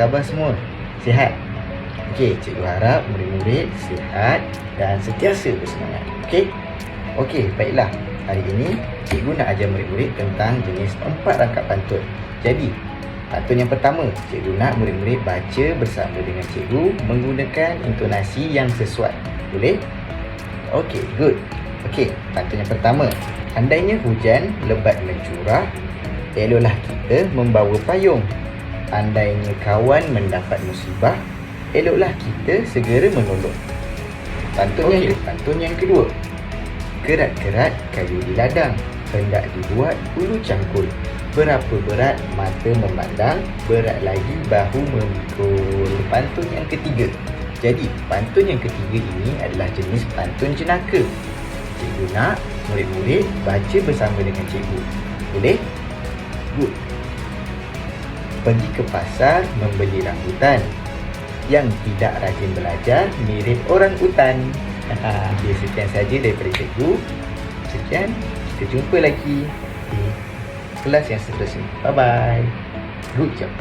khabar semua? Sihat? Okey, cikgu harap murid-murid sihat dan sentiasa bersemangat. Okey? Okey, baiklah. Hari ini cikgu nak ajar murid-murid tentang jenis empat rangkap pantun. Jadi, pantun yang pertama, cikgu nak murid-murid baca bersama dengan cikgu menggunakan intonasi yang sesuai. Boleh? Okey, good. Okey, pantun yang pertama. Andainya hujan lebat mencurah, eloklah kita membawa payung. Andainya kawan mendapat musibah, eloklah kita segera menolong. Pantun okay. yang pantun yang kedua. Kerat-kerat kayu di ladang, hendak dibuat ulu cangkul. Berapa berat mata memandang, berat lagi bahu memikul. Pantun yang ketiga. Jadi, pantun yang ketiga ini adalah jenis pantun jenaka. Cikgu nak murid-murid baca bersama dengan cikgu. Boleh? Good. Pergi ke pasar membeli rambutan. Yang tidak rajin belajar mirip orang utan. Okay, sekian saja daripada cikgu. Sekian. Kita jumpa lagi di kelas yang seterusnya. Bye-bye. Good job.